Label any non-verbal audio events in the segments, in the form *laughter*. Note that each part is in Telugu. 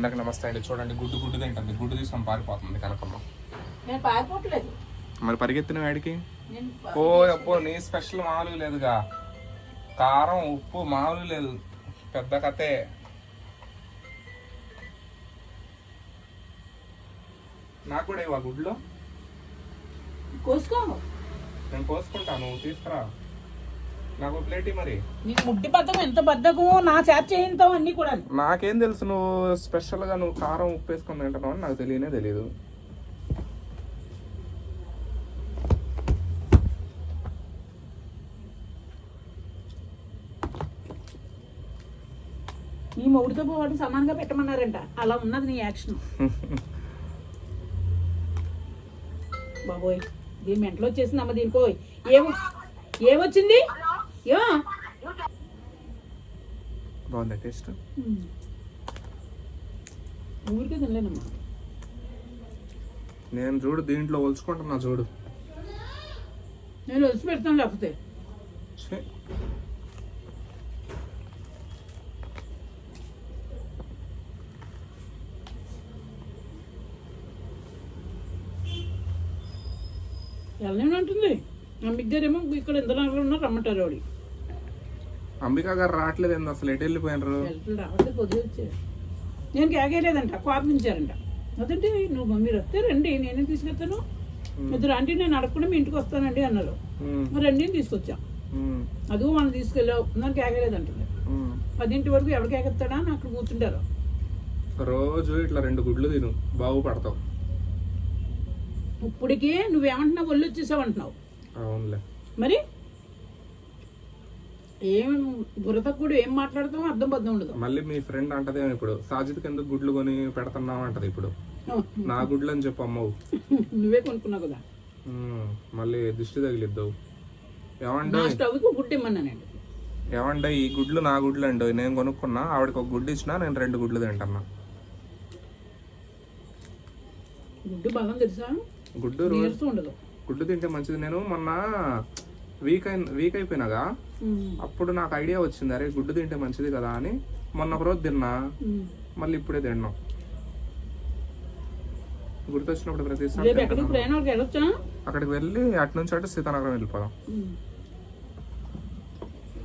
అందరికి నమస్తే అండి. చూడండి గుడ్డు గుడ్డు తింటుంది గుడ్డు తీసుకొని పారిపోతుంది కనకమ్మ నేను పారిపోవట్లేదు. మరి పరిగెత్తిన వాడికి? ఓ అబ్బో నీ స్పెషల్ మామూలు లేదుగా. కారం ఉప్పు మామూలు లేదు. పెద్ద కథే. నాకు కూడా ఇవ్వ గుడ్లో కోసుకో. నేను కోసుకుంటాను నువ్వు తీసుకురా. నాకు ఒక ప్లేట్ ఇయ్యి మరి. నీకు ముడ్డి బద్దకం ఎంత బద్దకమో నా చేత చేయింతావు అన్ని కూడా. నాకేం తెలుసు నువ్వు స్పెషల్గా నువ్వు కారం ఉప్పు వేసుకుని తింటున్నావు అని నాకు తెలియనే తెలియదు నీ మొగుడితో పోవడం సమానంగా పెట్టమన్నారంట. అలా ఉన్నది నీ యాక్షన్. *laughs* బాబోయ్ దీని మెంటలో వచ్చేసింది అమ్మ దీనికో ఏమో ఏమొచ్చింది? బాగుంది టేస్ట్? ఊరికే తినలేనమ్మా నేను చూడు దీంట్లో ఒలుచుకుంటున్నా చూడు. నేను వచ్చి పెడతాను లేకపోతే. వెళ్ళనే ఉంటుంది నా మిగ్గరేమో ఇక్కడ ఎంత నగలు ఉన్నా రమ్మంటారు ఆవిడ. అంబికా గారు రావట్లేదు ఏంది అసలు? ఎటు వెళ్ళిపోయినారు? రావట్లేదు పొద్దు వచ్చారు నేను కేకేలేదంట కోపించారంట అదంటే నువ్వు మీరు వస్తే రండి నేనే తీసుకెళ్తాను ఇద్దరు ఆంటీ నేను అడగకుండా మీ ఇంటికి వస్తానండి అన్నారు. మరి రండి తీసుకొచ్చాం. అదిగో మనం తీసుకెళ్ళావు నన్ను కేకలేదంటుంది ఉమ్. పదింటి వరకు ఎవరు కేకెత్తాడా అని అక్కడ కూర్చుంటారు. రోజు ఇట్లా రెండు గుడ్లు తిను బాగుపడతావు. ఇప్పటికే నువ్వేమంటున్నావు ఒళ్ళు వచ్చేసావు అంటున్నావు. అవునులే. మరి? ఏం తక్కువ ఏం మాట్లాడతామో అర్థం బద్దం ఉండదు. మళ్ళీ మీ ఫ్రెండ్ అంటదేమో ఇప్పుడు సాజిద్కి ఎందుకు గుడ్లు కొని పెడుతున్నావు అంటది ఇప్పుడు. నా గుడ్లు అని చెప్పు అమ్మవు. నువ్వే కొనుక్కున్నావు కదా. మళ్ళీ దిష్టి తగిలిద్దావు ఏమండి స్టవ్కి గుడ్డు ఇమ్మన్నానండి ఈ గుడ్లు నా గుడ్లు అండి నేను కొనుక్కున్నా ఆవిడకి ఒక గుడ్డు ఇచ్చినా నేను రెండు గుడ్లు తింటున్నా. గుడ్డు బలం తెలుసా? గుడ్డు రోజు ఉండదు. గుడ్డు తింటే మంచిది. నేను మొన్న వీక్ అయిన వీక్ అయిపోయినాగా. అప్పుడు నాకు ఐడియా వచ్చింది. అరే గుడ్డు తింటే మంచిది కదా అని మొన్న ఒక రోజు తిన్నా. మళ్ళీ ఇప్పుడే తిన్నాం. గుర్తొచ్చినప్పుడు ప్రతిసారి అక్కడికి వెళ్ళి అటు నుంచి అటు సీతానగరం వెళ్ళిపోదాం.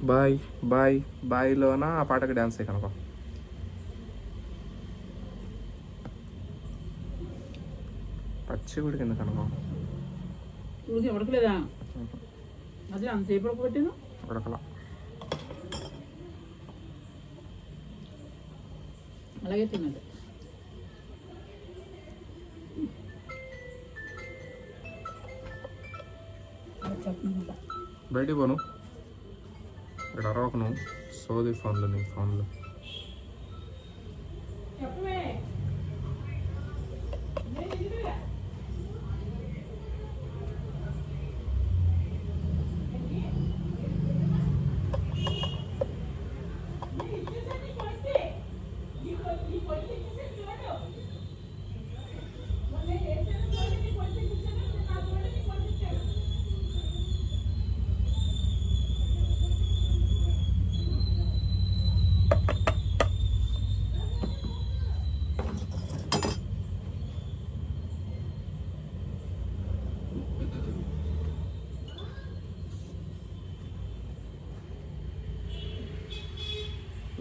బాయ్ బాయ్ బాయ్లోన ఆ పాటకి డ్యాన్స్ కనుక. పచ్చి గుడి కింద కనుక ఊరికి ఎవడకలేదా? అదే అంతసేపు పెట్టాను ఉడకల అలాగే తిన్నది. బయటికి పోను. ఇక్కడ అరవకను సోది ఫోన్లు నీ ఫోన్లు.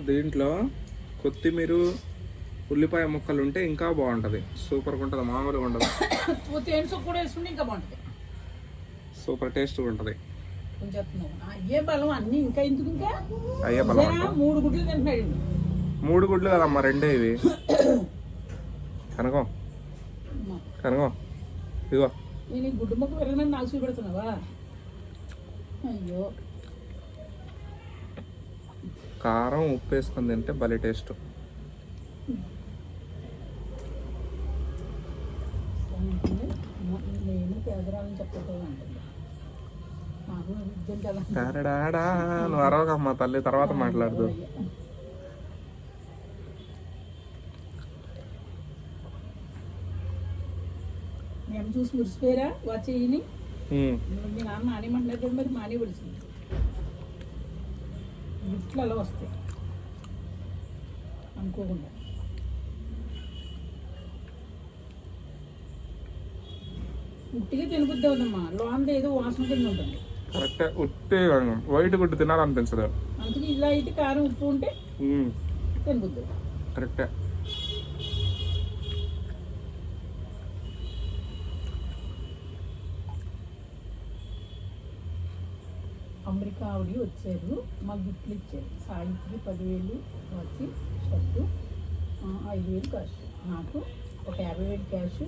దీంట్లో కొత్తిమీర ఉల్లిపాయ ముక్కలు ఉంటే ఇంకా బాగుంటుంది. సూపర్గా ఉంటుంది మామూలుగా ఉండదు. ఇంకా బాగుంటుంది. సూపర్ టేస్ట్గా ఉంటుంది. అయ్యే బలం అన్ని ఇంకా ఎందుకు ఇంకా? అయ్యే బలం జరా మూడు గుడ్లు తింటున్నాడు మూడు గుడ్లు కదమ్మా రెండే ఇవి. కనకం. కనకం. ఇదిగో. నేను గుడ్డు మొక్క పెరగనని నాకు చూపెడుతున్నావా? అయ్యో. కారం ఉప్పు వేసుకొని తింటే భలే టేస్ట్. నేను డాడా నువ్వు అరవకమ్మా తల్లి తర్వాత మాట్లాడదు మేము చూసి మురిసిపోయారా ఉమ్. మీ నాన్న మానేమంటున్నారు కదా మరి మానే పడుతుంది గుట్లలో వస్తాయి. అనుకోకుండా. ఉట్టిగా తినబుద్ది అవుదమ్మా లోన్ ఏదో వాసన కింద ఉంటుంది. కరెక్ట్ ఉట్టి వైట్ గుడ్డు తినాలనిపించదు అందుకే ఇలా అయితే కారం ఉప్పు ఉంటే తినబుద్ది కరెక్టే. అమెరికా ఆవిడ వచ్చారు. మాకు గిఫ్ట్లు ఇచ్చారు. సాయంత్రం పదివేలు వచ్చి షర్టు ఐదు వేలు క్యాష్ నాకు ఒక యాభై వేలు క్యాష్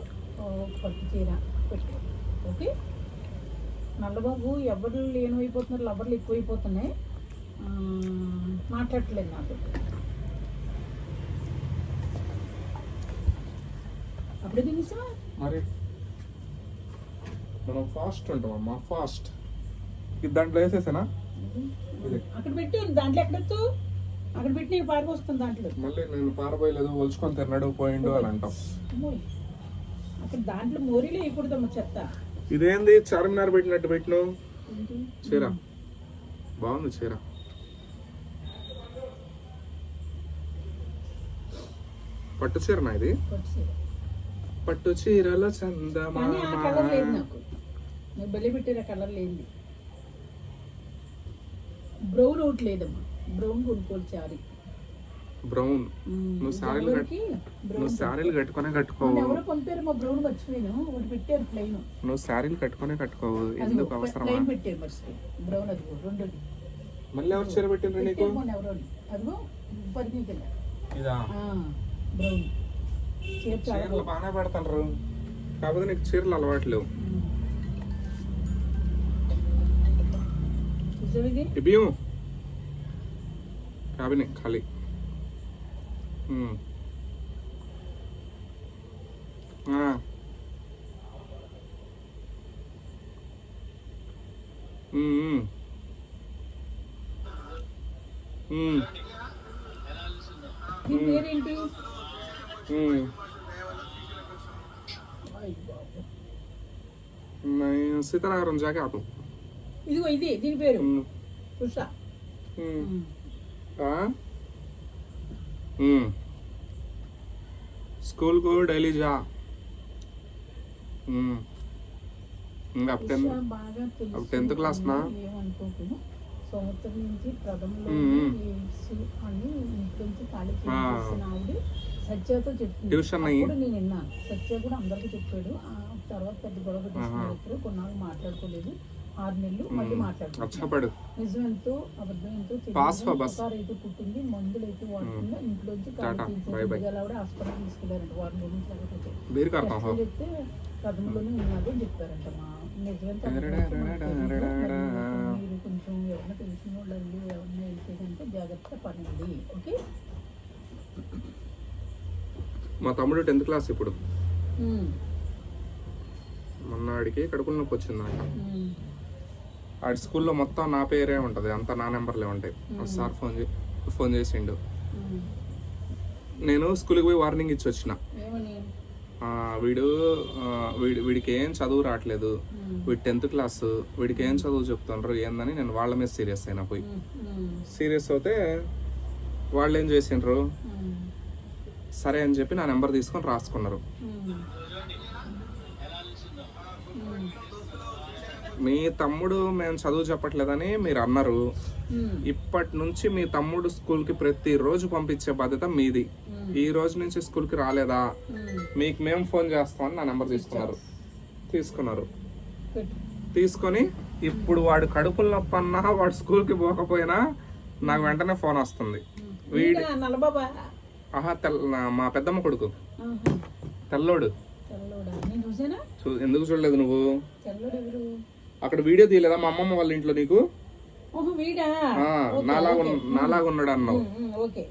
ఒక పట్టు చీర పెట్టారు. ఓకే? నల్లబాబు ఎవరు లేనివైపోతున్నారు లవర్లు ఎక్కువైపోతున్నాయి. మాట్లాడట్లేదు నాకు. అప్పుడే తినేసా మరి మనం ఫాస్ట్ ఉంటామమ్మా ఫాస్ట్. దాంట్లో వేసేసానా. అక్కడ పెట్టి దాంట్లో అక్కడ పెట్టి నేను పారిపోస్తాను దాంట్లో. మళ్ళీ నేను పారబోయలేదు ఒలుచుకొని తిన్నాడు పోయిండు అని అంటాం. అక్కడ దాంట్లో మోరీలో వేయకూడదమ్మ చెత్త. ఇదేంది? చార్మినార్ పెట్టినట్టు పెట్టినావు చీర. బాగుంది చీర. పట్టు చీరనా ఇది. పట్టు చీరల ఆ కలర్ లేదు నాకు. నేను బలి పెట్టిన కలర్ లేదు బ్రౌన్ ఒకటి లేదమ్మా. బ్రౌన్ కొనుక్కోవాలి చారీ బ్రౌన్ నువ్వు శారీలు నువ్వు శారీలు కట్టుకునే కట్టుకోవు. ఎవరో పంపారు మా బ్రౌన్ మర్చిపోయాను. ఒకటి పెట్టారు ప్లెయిన్. నువ్వు శారీలు కట్టుకునే కట్టుకోవు. ఎందుకు అవసరమా? ప్లెయిన్ పెట్టారు మర్చిపోయి బ్రౌన్ అది రెండోది. మళ్ళీ ఎవరు చీర పెట్టిండ్రు నీకు? ఎవరో అదిగో పది కింద ఇదా? బ్రౌన్. చీర చాలా చీరలు బాగానే పెడతారు కాకపోతే నీకు చీరలు అలవాట్లేవు ये भी हूँ क्या भी नहीं खाली हम्म हाँ हम्म हम्म हम्म हम्म हम्म नहीं सितारा करूँ जाके आता ఇదిగో ఇది దీని పేరు हम्म, ఉషా हम्म, हाँ? हम्म। स्कूल को डेली जा हम्म। हम्म, अब टेंथ ఉషా బాగా తెలుసు अब टेंथ क्लास ना ఏమనుకోకు సంవత్సరం నుంచి ప్రథమలో మ్మ్. ఏడ్స్ అని ఇంటి నుంచి ఖాళీ ఆ. చేసిన ఆవిడ సత్యతో చెప్తుంది ట్యూషన్ అయ్యి? అప్పుడు నేను విన్నాను సత్య కూడా అందరికీ చెప్పాడు ఆ తర్వాత పెద్ద గొడవ పెట్టేసుకున్నారు ఇద్దరు కొన్నాళ్ళు మాట్లాడుకోలేదు ఆరు నెలలు మళ్ళీ మాట్లాడుతున్నాడు నిజమెంతో అబద్ధంతో అయితే పుట్టింది మందులు అయితే వాడుతుందా ఇంట్లో కూడా హాస్పిటల్ తీసుకెళ్ళారంట వారి నుంచి చెప్తే కథంలోనే ఉన్నాడు అని చెప్పారంట మా మీరు కొంచెం ఎవరైనా తెలిసిన వాళ్ళు ఎవరైనా వెళ్తే కనుక జాగ్రత్త పడండి ఓకే? మా తమ్ముడు టెన్త్ క్లాస్ ఇప్పుడు. మొన్నడికి కడుపులో నొప్పి వచ్చిందంట. ఆడి స్కూల్లో మొత్తం నా పేరే ఉంటుంది. అంతా నా నెంబర్లే ఉంటాయి. సార్ ఫోన్ చే ఫోన్ చేసిండు. నేను స్కూల్కి పోయి వార్నింగ్ ఇచ్చి వచ్చిన. ఆ, వీడు ఆ, వీడి వీడికి ఏం చదువు రావట్లేదు. వీడి టెన్త్ క్లాస్. వీడికి ఏం చదువు చెప్తుండ్రు ఏందని నేను వాళ్ళ మీద సీరియస్ అయినా పోయి. సీరియస్ అవుతే వాళ్ళు ఏం చేసిండ్రు సరే అని చెప్పి నా నెంబర్ తీసుకొని రాసుకున్నారు. మీ తమ్ముడు మేము చదువు చెప్పట్లేదని మీరు అన్నారు. ఇప్పటి నుంచి మీ తమ్ముడు స్కూల్కి ప్రతిరోజు పంపించే బాధ్యత మీది. ఈ రోజు నుంచి స్కూల్కి రాలేదా? మీకు మేము ఫోన్ చేస్తామని నా నెంబర్ తీసుకున్నారు. తీసుకున్నారు. తీసుకొని ఇప్పుడు వాడు కడుపుల నొప్పి అన్నా వాడు స్కూల్కి పోకపోయినా నాకు వెంటనే ఫోన్ వస్తుంది. వీడి ఆహా తెల్ల మా పెద్దమ్మ కొడుకు. తెల్లోడు. ఎందుకు చూడలేదు నువ్వు? అక్కడ వీడియో తీయలేదా? మా అమ్మమ్మ వాళ్ళ ఇంట్లో నీకు? నాలాగా ఉన్న- నాలాగా ఉన్నాడు అన్నావు.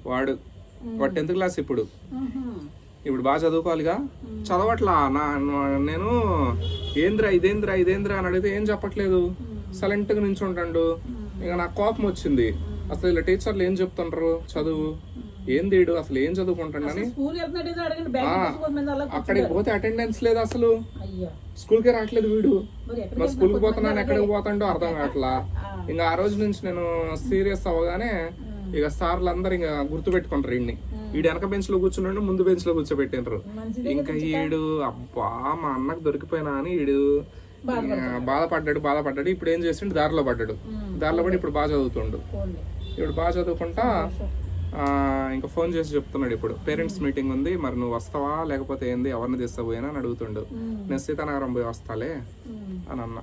వాడు. వాడు టెన్త్ క్లాస్ ఇప్పుడు. ఇప్పుడు బాగా చదువుకోవాలిగా? చదవట్లా. నా నేను ఏంద్రా ఇదేంద్రా ఇదేంద్రా అని అడిగితే ఏం చెప్పట్లేదు. సైలెంట్గా నించుంటాడు. ఇక నాకు కోపం వచ్చింది. అసలు ఇలా టీచర్లు ఏం చెప్తుంటారు చదువు. ఏం తీయడు? అసలు ఏం చదువుకుంటాడు అని స్కూల్ వెళ్తున్నాడు ఏదో అడగండి బ్యాగ్ తీసుకొని మీద అలా అక్కడికి పోతే అటెండెన్స్ లేదు అసలు. స్కూల్కే రావట్లేదు వీడు. మరి స్కూల్కి పోతున్నాను ఎక్కడికి పోతాడో అర్థం కావట్లా. ఇంకా ఆ రోజు నుంచి నేను సీరియస్ అవ్వగానే ఇక సార్లు అందరు ఇంకా గుర్తు పెట్టుకుంటారు ఈయన్ని ఈడు వెనక బెంచ్లో కూర్చున్నాడు ముందు బెంచ్లో కూర్చోబెట్టిండ్రు. మంచిదే ఇంకా ఈడు అబ్బా మా అన్నకు దొరికిపోయినా అని ఈడు బాధపడ్డాడు బాధపడ్డాడు. ఇప్పుడు ఏం చేసిండు? దారిలో పడ్డాడు. దారిలో పడి ఇప్పుడు బాగా చదువుతుండు. ఇప్పుడు బాగా చదువుకుంటా ఇంకా ఫోన్ చేసి చెప్తున్నాడు ఇప్పుడు. పేరెంట్స్ మీటింగ్ ఉంది మరి నువ్వు వస్తావా? లేకపోతే ఏంది? ఎవరిని తీసుకుపోయినా అని అడుగుతుండు. నేను సీతానగరం పోయి వస్తాలే. అని అన్న.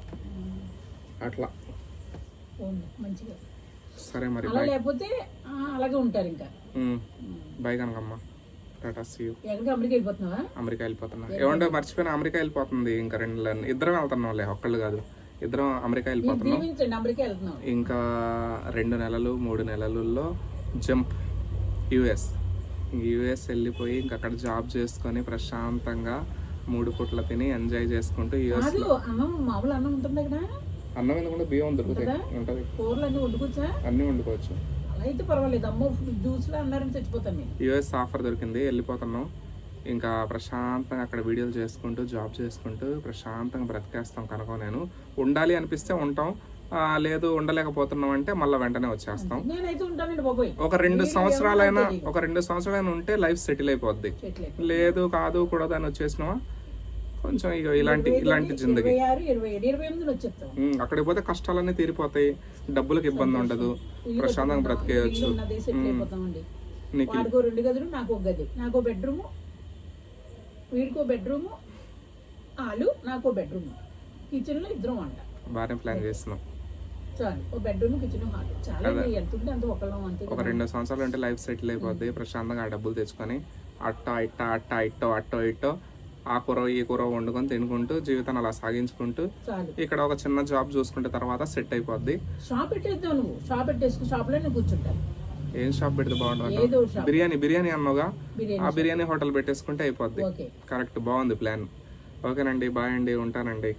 అట్లా. సరే మరి లేకపోతే ఆ, అలాగే ఉంటారు ఇంకా. Bye Kanakamma. Tata see America వెళ్ళిపోతున్నావా? America వెళ్ళిపోతున్నా. ఏమంటే మర్చిపోయిన అమెరికా వెళ్ళిపోతుంది. ఇంకా రెండు నెలలు. ఇద్దరం వెళ్తున్నాంలే ఒక్కళ్ళు కాదు. ఇద్దరం అమెరికా వెళ్ళిపోతున్నాం. ఇంకా రెండు నెలలు మూడు నెలలలో జంప్. యుఎస్. యుఎస్ వెళ్ళిపోయి ఇంకా అక్కడ జాబ్ చేసుకొని ప్రశాంతంగా మూడు పూట్ల తిని ఎంజాయ్ చేసుకుంటూ యుఎస్ అన్నం మామూలు అన్నం ఉంటుంది అక్కడ అన్నం ఎందుకంటే బియ్యం దొరుకుతాయి ఉంటది. కూరలు అన్నీ వండుకోవచ్చా? అన్నీ వండుకోవచ్చు. అలా అయితే పర్వాలేదు. అమ్మో జ్యూస్లో అన్నారని చచ్చిపోతాను నేను యుఎస్ ఆఫర్ దొరికింది వెళ్ళిపోతున్నాం. ఇంకా ప్రశాంతంగా అక్కడ వీడియోలు చేసుకుంటూ జాబ్ చేసుకుంటూ ప్రశాంతంగా బ్రతికేస్తాం కనుక నేను. ఉండాలి అనిపిస్తే ఉంటాం. లేదు ఉండలేకపోతున్నాం అంటే మళ్ళీ వెంటనే వచ్చేస్తాం. ఒక రెండు సంవత్సరాలైనా ఒక రెండు సంవత్సరాలైనా ఉంటే లైఫ్ సెటిల్ అయిపోద్ది. లేదు కాదు కూడదు అని వచ్చేసినావా? కొంచెం ఇక ఇలాంటి ఇలాంటి జిందగీ. అక్కడికి పోతే కష్టాలన్నీ తీరిపోతాయి. డబ్బులకు ఇబ్బంది ఉండదు. ప్రశాంతంగా బ్రతికేయచ్చు. ఉన్నది సెటిల్ అయిపోతామండి. నీకు వాడికో రెండు గదులు నాకు ఒక గది. నాకు బెడ్రూము వీడికో బెడ్రూము ఆలు నాకు బెడ్రూమ్. కిచెన్లో ఇద్దరం వంట బాగానే ప్లాన్ చేస్తున్నాం. ఒక రెండు సంవత్సరాలు ఉంటే లైఫ్ సెటిల్ అయిపోద్ది ప్రశాంతంగా ఆ డబ్బులు తెచ్చుకొని అట్ట ఇట్ట అట్ట ఇట్టో అట్టో ఇట్టో ఆ కూర ఈ కూర వండుకొని తినుకుంటూ జీవితాన్ని అలా సాగించుకుంటూ ఇక్కడ ఒక చిన్న జాబ్ చూసుకుంటే తర్వాత సెట్ అయిపోద్ది. షాప్ పెట్టేద్దాం నువ్వు. షాప్ పెట్టేసుకుని షాప్లో నేను కూర్చుంటాను ఏం షాప్ పెడితే బాగుంటుంది షాప్ బిర్యానీ బిర్యానీ అన్నోగా ఆ బిర్యానీ హోటల్ పెట్టేసుకుంటే అయిపోద్ది. కరెక్ట్ బాగుంది ప్లాన్ ఓకేనండి. బాయ్ అండి. ఉంటానండి.